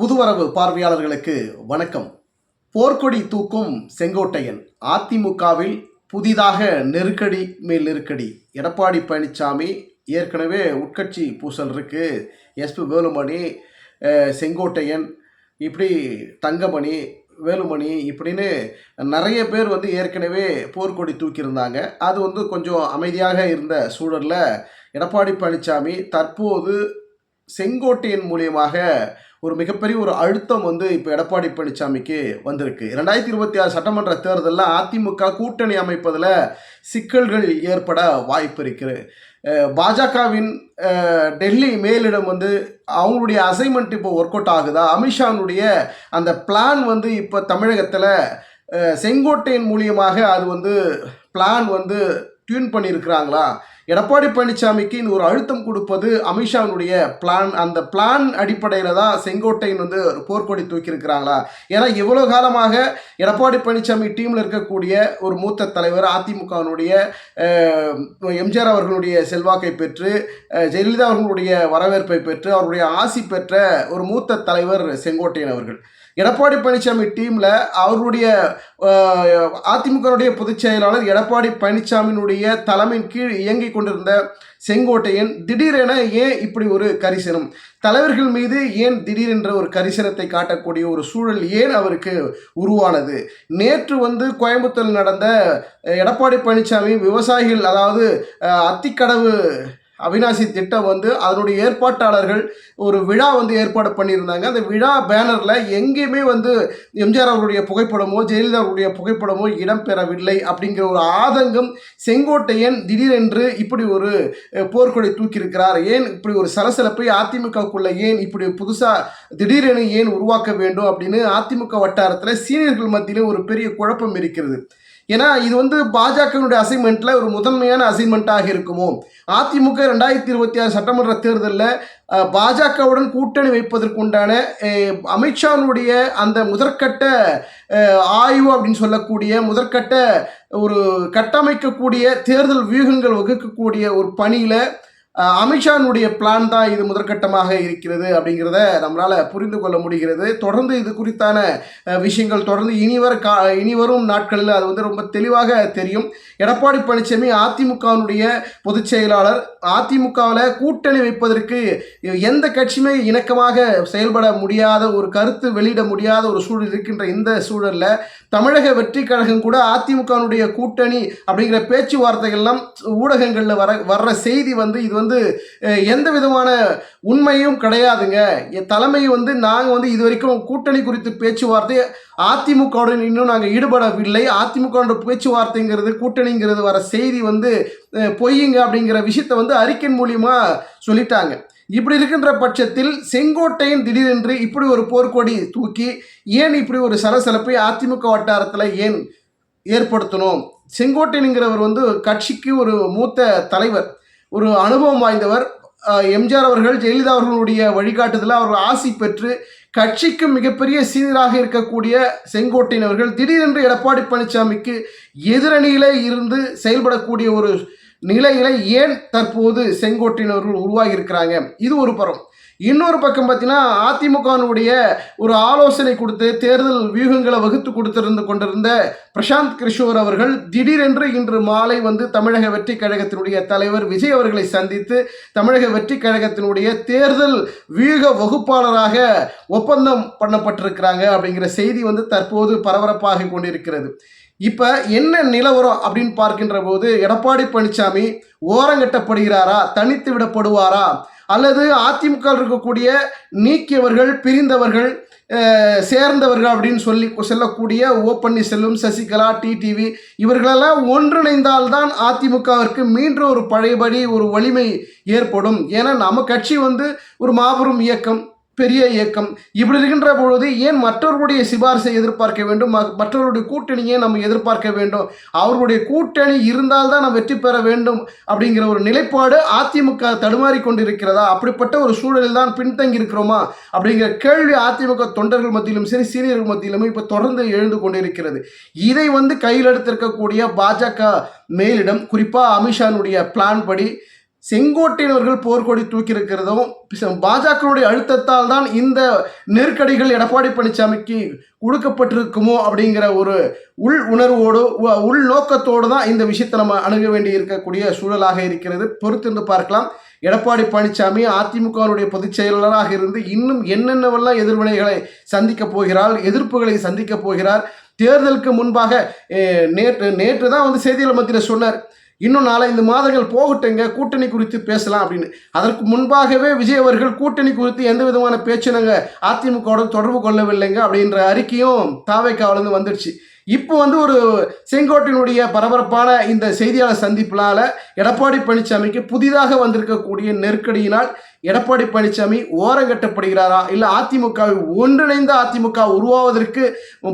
புதுவரவு பார்வையாளர்களுக்கு வணக்கம். போர்க்கொடி தூக்கும் செங்கோட்டையன் அதிமுகவில் புதிதாக நெருக்கடி மேல் நெருக்கடி. எடப்பாடி பழனிசாமி ஏற்கனவே உட்கட்சி பூசல் இருக்கு. எஸ்பி வேலுமணி செங்கோட்டையன் இப்படி தங்கமணி வேலுமணி இப்படின்னு நிறைய பேர் வந்து ஏற்கனவே போர்க்கொடி தூக்கியிருந்தாங்க. அது வந்து கொஞ்சம் அமைதியாக இருந்த சூழலில் எடப்பாடி பழனிசாமி தற்போது செங்கோட்டையின் மூலியமாக ஒரு மிகப்பெரிய ஒரு அழுத்தம் வந்து இப்போ எடப்பாடி பழனிசாமிக்கு வந்திருக்கு. ரெண்டாயிரத்தி இருபத்தி ஆறு சட்டமன்ற தேர்தலில் அதிமுக கூட்டணி அமைப்பதில் சிக்கல்கள் ஏற்பட வாய்ப்பு இருக்குது. பாஜகவின் டெல்லி மேலிடம் வந்து அவங்களுடைய அசைன்மெண்ட் இப்போ ஒர்க் அவுட் ஆகுதா? அமித்ஷானுடைய அந்த பிளான் வந்து இப்போ தமிழகத்தில் செங்கோட்டையின் மூலியமாக அது வந்து பிளான் வந்து டியூன் பண்ணியிருக்கிறாங்களா? எடப்பாடி பழனிசாமிக்கு இந்த ஒரு அழுத்தம் கொடுப்பது அமித்ஷாவினுடைய பிளான் அந்த பிளான் அடிப்படையில் தான் செங்கோட்டையன் வந்து ஒரு போர்க்கொடி தூக்கியிருக்கிறாங்களா? ஏன்னா இவ்வளோ காலமாக எடப்பாடி பழனிசாமி டீமில் இருக்கக்கூடிய ஒரு மூத்த தலைவர் அதிமுகவினுடைய எம்ஜிஆர் அவர்களுடைய செல்வாக்கை பெற்று ஜெயலலிதா அவர்களுடைய வரவேற்பை பெற்று அவருடைய ஆசி பெற்ற ஒரு மூத்த தலைவர் செங்கோட்டையன் அவர்கள். எடப்பாடி பழனிசாமி டீமில் அவருடைய அதிமுகனுடைய பொதுச் செயலாளர் எடப்பாடி பழனிசாமியினுடைய தலைமையின் கீழ் இயங்கிக் கொண்டிருந்த செங்கோட்டையன் திடீரென ஏன் இப்படி ஒரு கரிசனம்? தலைவர்கள் மீது ஏன் திடீரென்ற ஒரு கரிசனத்தை காட்டக்கூடிய ஒரு சூழல் ஏன் அவருக்கு உருவானது? நேற்று வந்து கோயம்புத்தூரில் நடந்த எடப்பாடி பழனிசாமி விவசாயிகள் அதாவது அத்திக்கடவு அவினாசி திட்டம் வந்து அதனுடைய ஏற்பாட்டாளர்கள் ஒரு விழா வந்து ஏற்பாடு பண்ணியிருந்தாங்க. அந்த விழா பேனரில் எங்கேயுமே வந்து எம்ஜிஆர் அவருடைய புகைப்படமோ ஜெயலலிதா அவருடைய புகைப்படமோ இடம்பெறவில்லை அப்படிங்கிற ஒரு ஆதங்கம் செங்கோட்டையன் திடீரென்று இப்படி ஒரு போர்க்கொடை தூக்கியிருக்கிறார். ஏன் இப்படி ஒரு சலசலப்பை அதிமுகவுக்குள்ள ஏன் இப்படி புதுசாக திடீரென ஏன் உருவாக்க வேண்டும் அப்படின்னு அதிமுக வட்டாரத்தில் சீனியர்கள் மத்தியிலே ஒரு பெரிய குழப்பம் இருக்கிறது. ஏன்னா இது வந்து பாஜகவினுடைய அசைன்மெண்ட்டில் ஒரு முதன்மையான அசைன்மெண்ட்டாக இருக்குமோ? அதிமுக ரெண்டாயிரத்தி இருபத்தி ஆறு சட்டமன்ற தேர்தலில் பாஜகவுடன் கூட்டணி வைப்பதற்குண்டான அமித்ஷாவினுடைய அந்த முதற்கட்ட ஆய்வு அப்படின்னு சொல்லக்கூடிய முதற்கட்ட ஒரு கட்டமைக்கக்கூடிய தேர்தல் வியூகங்கள் வகுக்கக்கூடிய ஒரு பணியில் அமித்ஷானுடைய பிளான் தான் இது முதற்கட்டமாக இருக்கிறது அப்படிங்கிறத நம்மளால் புரிந்து கொள்ள முடிகிறது. தொடர்ந்து இது குறித்தான விஷயங்கள் தொடர்ந்து இனிவர் கா இனிவரும் நாட்களில் அது வந்து ரொம்ப தெளிவாக தெரியும். எடப்பாடி பழனிசாமி அதிமுகவினுடைய பொதுச் செயலாளர் அதிமுகவில் கூட்டணி வைப்பதற்கு எந்த கட்சியுமே இணக்கமாக செயல்பட முடியாத ஒரு கருத்து வெளியிட முடியாத ஒரு சூழல் இருக்கின்ற இந்த சூழலில் தமிழக வெற்றி கழகம் கூட அதிமுகவினுடைய கூட்டணி அப்படிங்கிற பேச்சுவார்த்தைகள்லாம் ஊடகங்களில் வர வர்ற செய்தி வந்து இது வந்து வந்து எந்த விதமான உண்மையும் கிடையாதுங்க. என் தலைமை வந்து நாங்கள் வந்து இது வரைக்கும் கூட்டணி குறித்து பேச்சுவார்த்தை அதிமுகவுடன் இன்னும் நாங்கள் ஈடுபடவில்லை. அதிமுக பேச்சுவார்த்தைங்கிறது கூட்டணிங்கிறது வர செய்தி வந்து பொய்யுங்க அப்படிங்கிற விஷயத்தை வந்து அறிக்கை மூலியமாக சொல்லிட்டாங்க. இப்படி இருக்கின்ற பட்சத்தில் செங்கோட்டையன் திடீரென்று இப்படி ஒரு போர்க்கொடி தூக்கி ஏன் இப்படி ஒரு சலசலப்பை அதிமுக வட்டாரத்தில் ஏன் ஏற்படுத்தணும்? செங்கோட்டையனுங்கிறவர் வந்து கட்சிக்கு ஒரு மூத்த தலைவர். ஒரு அனுபவம் வாய்ந்தவர். எம்ஜிஆர் அவர்கள் ஜெயலலிதா அவர்களுடைய வழிகாட்டுதலில் அவர்கள் ஆசி பெற்று கட்சிக்கு மிகப்பெரிய சீனராக இருக்கக்கூடிய செங்கோட்டையன் அவர்கள் திடீரென்று எடப்பாடி பழனிசாமிக்கு எதிரணியிலே இருந்து செயல்படக்கூடிய ஒரு நிலையில ஏன் தற்போது செங்கோட்டையன் அவர்கள் உருவாகி இருக்கிறாங்க இது ஒரு பரம் இன்னொரு பக்கம் பார்த்தீங்கன்னா அதிமுகவினுடைய ஒரு ஆலோசனை கொடுத்து தேர்தல் வியூகங்களை வகுத்து கொடுத்திருந்து கொண்டிருந்த பிரசாந்த் கிஷோர் அவர்கள் திடீரென்று இன்று மாலை வந்து தமிழக வெற்றி கழகத்தினுடைய தலைவர் விஜய் அவர்களை சந்தித்து தமிழக வெற்றி கழகத்தினுடைய தேர்தல் வியூக வகுப்பாளராக ஒப்பந்தம் பண்ணப்பட்டிருக்கிறாங்க அப்படிங்கிற செய்தி வந்து தற்போது பரபரப்பாக கொண்டிருக்கிறது. இப்போ என்ன நிலவரம் அப்படின்னு பார்க்கின்ற போது எடப்பாடி பழனிசாமி ஓரங்கட்டப்படுகிறாரா தனித்து விடப்படுவாரா அல்லது அதிமுக இருக்கக்கூடிய நீக்கியவர்கள் பிரிந்தவர்கள் சேர்ந்தவர்கள் அப்படின்னு சொல்லி சொல்லக்கூடிய ஓ பன்னீர்செல்வம் சசிகலா டிடிவி இவர்களெல்லாம் ஒன்றிணைந்தால்தான் அதிமுகவிற்கு மீண்டும் ஒரு பழையபடி ஒரு வலிமை ஏற்படும். ஏன்னா நம்ம கட்சி வந்து ஒரு மாபெரும் இயக்கம். பெரிய இயக்கம் இப்படி இருக்கின்ற பொழுது ஏன் மற்றவர்களுடைய சிபாரிசை எதிர்பார்க்க வேண்டும்? மற்றவர்களுடைய கூட்டணியை நம்ம எதிர்பார்க்க வேண்டும். அவர்களுடைய கூட்டணி இருந்தால்தான் நாம் வெற்றி பெற வேண்டும் அப்படிங்கிற ஒரு நிலைப்பாடு அதிமுக தடுமாறி கொண்டிருக்கிறதா? அப்படிப்பட்ட ஒரு சூழலில் தான் பின்தங்கி இருக்கிறோமா? அப்படிங்கிற கேள்வி அதிமுக தொண்டர்கள் மத்தியிலும் சரி சீனியர்கள் மத்தியிலும் இப்போ தொடர்ந்து எழுந்து கொண்டிருக்கிறது. இதை வந்து கையில் எடுத்திருக்கக்கூடிய பாஜக மேலிடம் குறிப்பாக அமித்ஷானுடைய பிளான் படி செங்கோட்டையினர்கள் போர்க்கொடி தூக்கியிருக்கிறதும் பாஜகவுடைய அழுத்தத்தால் தான் இந்த நெருக்கடிகள் எடப்பாடி பழனிசாமிக்கு கொடுக்கப்பட்டிருக்குமோ அப்படிங்கிற ஒரு உள் உணர்வோடு உ- உள் நோக்கத்தோடு தான் இந்த விஷயத்தை நம்ம அணுக வேண்டி இருக்கக்கூடிய சூழலாக இருக்கிறது. பொறுத்திருந்து பார்க்கலாம். எடப்பாடி பழனிசாமி அதிமுகவினுடைய பொதுச் செயலாளராக இருந்து இன்னும் என்னென்னவெல்லாம் எதிர்வினைகளை சந்திக்கப் போகிறார் எதிர்ப்புகளை சந்திக்கப் போகிறார் தேர்தலுக்கு முன்பாக நேற்று நேற்று தான் வந்து செய்தியாளர் மத்தியில் சொன்னார். இன்னும் நாலஞ்சு மாதங்கள் போகட்டுங்க கூட்டணி குறித்து பேசலாம் அப்படின்னு. அதற்கு முன்பாகவே விஜய் அவர்கள் கூட்டணி குறித்து எந்த விதமான பேச்சு நாங்கள் அதிமுகவோட தொடர்பு கொள்ளவில்லைங்க அப்படின்ற அறிக்கையும் தாவைக்காவிலேருந்து வந்துடுச்சு. இப்போ வந்து ஒரு செங்கோட்டினுடைய பரபரப்பான இந்த செய்தியாளர் சந்திப்பினால எடப்பாடி பழனிசாமிக்கு புதிதாக வந்திருக்கக்கூடிய நெருக்கடியினால் எடப்பாடி பழனிசாமி ஓரங்கட்டப்படுகிறாரா இல்லை அதிமுகவை ஒன்றிணைந்த அதிமுக உருவாவதற்கு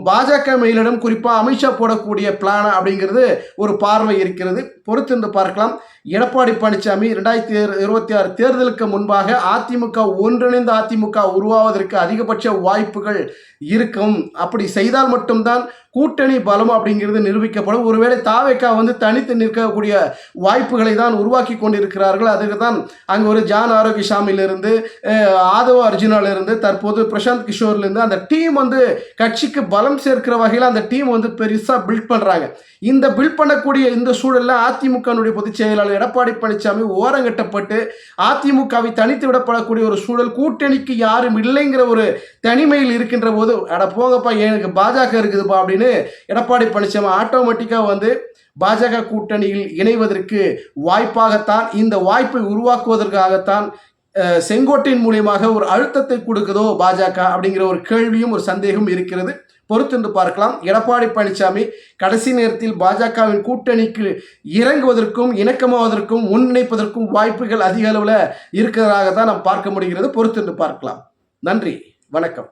பாஜக மேலிடம் குறிப்பாக அமித்ஷா போடக்கூடிய பிளானா அப்படிங்கிறது ஒரு பார்வை இருக்கிறது. பொறுத்திருந்து பார்க்கலாம். எடப்பாடி பழனிசாமி ரெண்டாயிரத்தி இருபத்தி ஆறு தேர்தலுக்கு முன்பாக அதிமுக ஒன்றிணைந்த அதிமுக உருவாவதற்கு அதிகபட்ச வாய்ப்புகள் இருக்கும். அப்படி செய்தால் மட்டும்தான் கூட்டணி பலம் அப்படிங்கிறது நிரூபிக்கப்படும். ஒருவேளை தாவேக்கா வந்து தனித்து நிற்கக்கூடிய வாய்ப்புகளை தான் உருவாக்கி கொண்டிருக்கிறார்கள். அதுக்கு தான் அங்கே ஒரு ஜான் ஆரோக்கிய அஹ், ஆதவ அர்ஜுனாலிருந்து தற்போது பிரசாந்த் கிஷோர்லேருந்து அந்த டீம் வந்து கட்சிக்கு பலம் சேர்க்கிற வகையில் அந்த டீம் வந்து பெருசாக பில்ட் பண்ணுறாங்க இந்த பில்ட் பண்ணக்கூடிய இந்த சூழலில் அதிமுகனுடைய பொதுச் செயலாளர் எடப்பாடி பழனிசாமி ஓரங்கட்டப்பட்டு அதிமுகவை தனித்து விடப்படக்கூடிய ஒரு சூழல் கூட்டணிக்கு யாரும் இல்லைங்கிற ஒரு தனிமையில் இருக்கின்ற போது அட போங்கப்பா எனக்கு பாஜக இருக்குதுப்பா அப்படின்னு எடப்பாடி பழனிசாமி ஆட்டோமேட்டிக்காக வந்து பாஜக கூட்டணியில் இணைவதற்கு வாய்ப்பாகத்தான் இந்த வாய்ப்பை உருவாக்குவதற்காகத்தான் செங்கோட்டையின் மூலியமாக ஒரு அழுத்தத்தை கொடுக்குதோ பாஜக அப்படிங்கிற ஒரு கேள்வியும் ஒரு சந்தேகம் இருக்கிறது. பொறுத்திருந்து பார்க்கலாம். எடப்பாடி பழனிசாமி கடைசி நேரத்தில் பாஜகவின் கூட்டணிக்கு இறங்குவதற்கும் இணக்கமாவதற்கும் முன்னிணைப்பதற்கும் வாய்ப்புகள் அதிக அளவில் இருக்கிறதாக தான் நாம் பார்க்க முடிகிறது. பொறுத்திருந்து பார்க்கலாம். நன்றி. வணக்கம்.